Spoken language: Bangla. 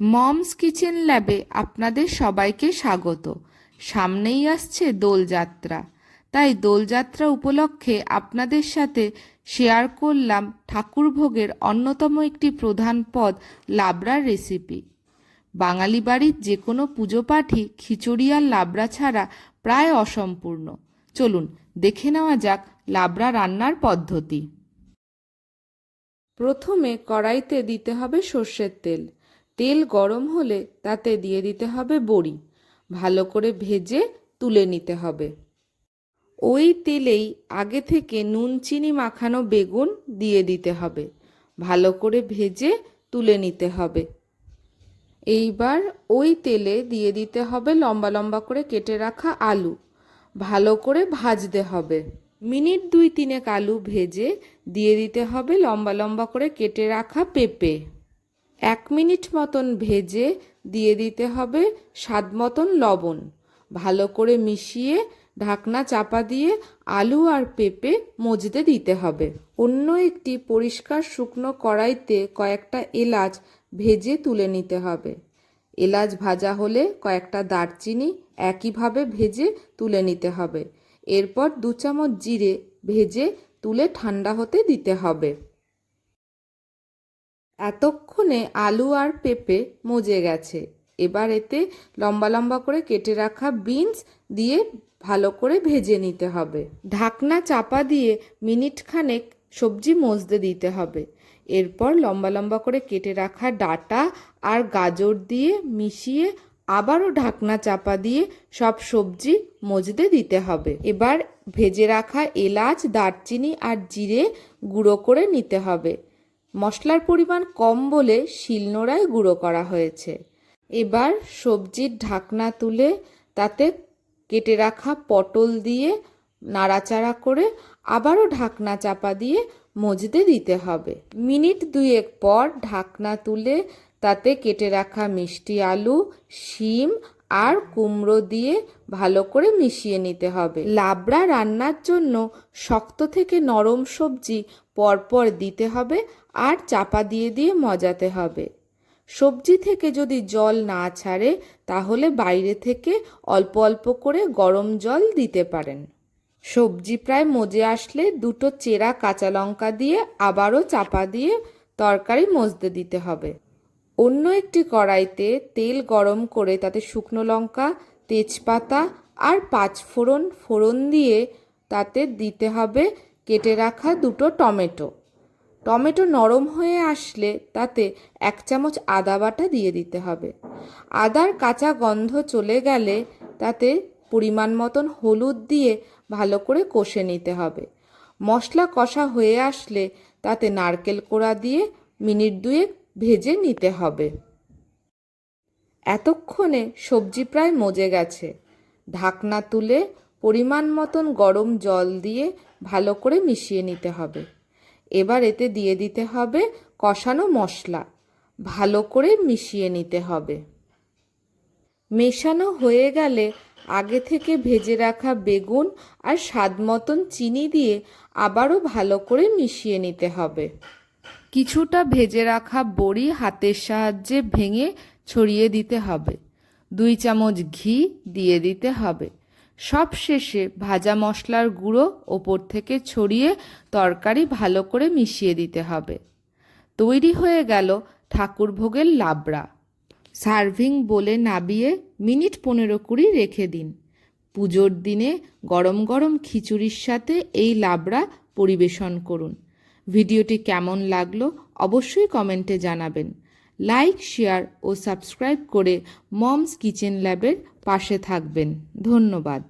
মমস কিচেন ল্যাবে আপনাদের সবাইকে স্বাগত। সামনেই আসছে দোলযাত্রা। তাই দোলযাত্রা উপলক্ষে আপনাদের সাথে শেয়ার করলাম ঠাকুরভোগের অন্যতম একটি প্রধান পদ, লাবড়ার রেসিপি। বাঙালি বাড়ির যে কোনো পুজো পাঠই খিচুড়ি আর লাবড়া ছাড়া প্রায় অসম্পূর্ণ। চলুন, দেখে নেওয়া যাক লাবড়া রান্নার পদ্ধতি। প্রথমে কড়াইতে দিতে হবে সর্ষের তেল। তেল গরম হলে তাতে দিয়ে দিতে হবে বড়ি। ভালো করে ভেজে তুলে নিতে হবে। ওই তেলেই আগে থেকে নুন, চিনি, মাখানো বেগুন দিয়ে দিতে হবে। ভালো করে ভেজে তুলে নিতে হবে। এইবার ওই তেলে দিয়ে দিতে হবে লম্বা লম্বা করে কেটে রাখা আলু। ভালো করে ভাজতে হবে। মিনিট দুই তিনেক আলু ভেজে দিয়ে দিতে হবে লম্বা লম্বা করে কেটে রাখা পেঁপে। এক মিনিট মতন ভেজে দিয়ে দিতে হবে স্বাদ মতন লবণ। ভালো করে মিশিয়ে ঢাকনা চাপা দিয়ে আলু আর পেঁপে মজতে দিতে হবে। অন্য একটি পরিষ্কার শুকনো কড়াইতে কয়েকটা এলাচ ভেজে তুলে নিতে হবে। এলাচ ভাজা হলে কয়েকটা দারচিনি একইভাবে ভেজে তুলে নিতে হবে। এরপর দু চামচ জিরে ভেজে তুলে ঠান্ডা হতে দিতে হবে। এতক্ষণে আলু আর পেঁপে মজে গেছে। এবার এতে লম্বা লম্বা করে কেটে রাখা বিনস দিয়ে ভালো করে ভেজে নিতে হবে। ঢাকনা চাপা দিয়ে মিনিট খানেক সবজি মজতে দিতে হবে। এরপর লম্বা লম্বা করে কেটে রাখা ডাটা আর গাজর দিয়ে মিশিয়ে আবারও ঢাকনা চাপা দিয়ে সব সবজি মজতে দিতে হবে। এবার ভেজে রাখা এলাচ, দারচিনি আর জিরে গুঁড়ো করে নিতে হবে। মশলার পরিমাণ কম বলে শিলনোড়ায় গুঁড়ো করা হয়েছে। এবার সবজির ঢাকনা তুলে তাতে কেটে রাখা পটল দিয়ে নাড়াচাড়া করে আবারও ঢাকনা চাপা দিয়ে মজতে দিতে হবে। মিনিট দুয়েক পর ঢাকনা তুলে তাতে কেটে রাখা মিষ্টি আলু, শিম আর কুমড়ো দিয়ে ভালো করে মিশিয়ে নিতে হবে। লাবড়া রান্নার জন্য শক্ত থেকে নরম সবজি পরপর দিতে হবে আর চাপা দিয়ে দিয়ে মজাতে হবে। সবজি থেকে যদি জল না ছাড়ে, তাহলে বাইরে থেকে অল্প অল্প করে গরম জল দিতে পারেন। সবজি প্রায় মজে আসলে দুটো চেরা কাঁচা লঙ্কা দিয়ে আবারও চাপা দিয়ে তরকারি মজতে দিতে হবে। অন্য একটি কড়াইতে তেল গরম করে তাতে শুকনো লঙ্কা, তেজপাতা আর পাঁচ ফোড়ন ফোড়ন দিয়ে তাতে দিতে হবে কেটে রাখা দুটো টমেটো। টমেটো নরম হয়ে আসলে তাতে এক চামচ আদা বাটা দিয়ে দিতে হবে। আদার কাঁচা গন্ধ চলে গেলে তাতে পরিমাণ মতন হলুদ দিয়ে ভালো করে কষে নিতে হবে। মশলা কষা হয়ে আসলে তাতে নারকেল কোড়া দিয়ে মিনিট দুয়েক ভেজে নিতে হবে। এতক্ষণে সবজি প্রায় মজে গেছে। ঢাকনা তুলে পরিমাণ মতন গরম জল দিয়ে ভালো করে মিশিয়ে নিতে হবে। এবার এতে দিয়ে দিতে হবে কষানো মশলা। ভালো করে মিশিয়ে নিতে হবে। মেশানো হয়ে গেলে আগে থেকে ভেজে রাখা বেগুন আর স্বাদ মতন চিনি দিয়ে আবারও ভালো করে মিশিয়ে নিতে হবে। কিছুটা ভেজে রাখা বড়ি হাতের সাহায্যে ভেঙে ছড়িয়ে দিতে হবে। দুই চামচ ঘি দিয়ে দিতে হবে। সব শেষে ভাজা মশলার গুঁড়ো ওপর থেকে ছড়িয়ে তরকারি ভালো করে মিশিয়ে দিতে হবে। তৈরি হয়ে গেল ঠাকুরভোগের লাবড়া। সার্ভিং বলে নাবিয়ে মিনিট পনেরো কুড়ি রেখে দিন। পুজোর দিনে গরম গরম খিচুড়ির সাথে এই লাবড়া পরিবেশন করুন। ভিডিওটি কেমন লাগল অবশ্যই কমেন্টে জানাবেন। লাইক, শেয়ার ও সাবস্ক্রাইব করে মমস কিচেন ল্যাবের পাশে থাকবেন। ধন্যবাদ।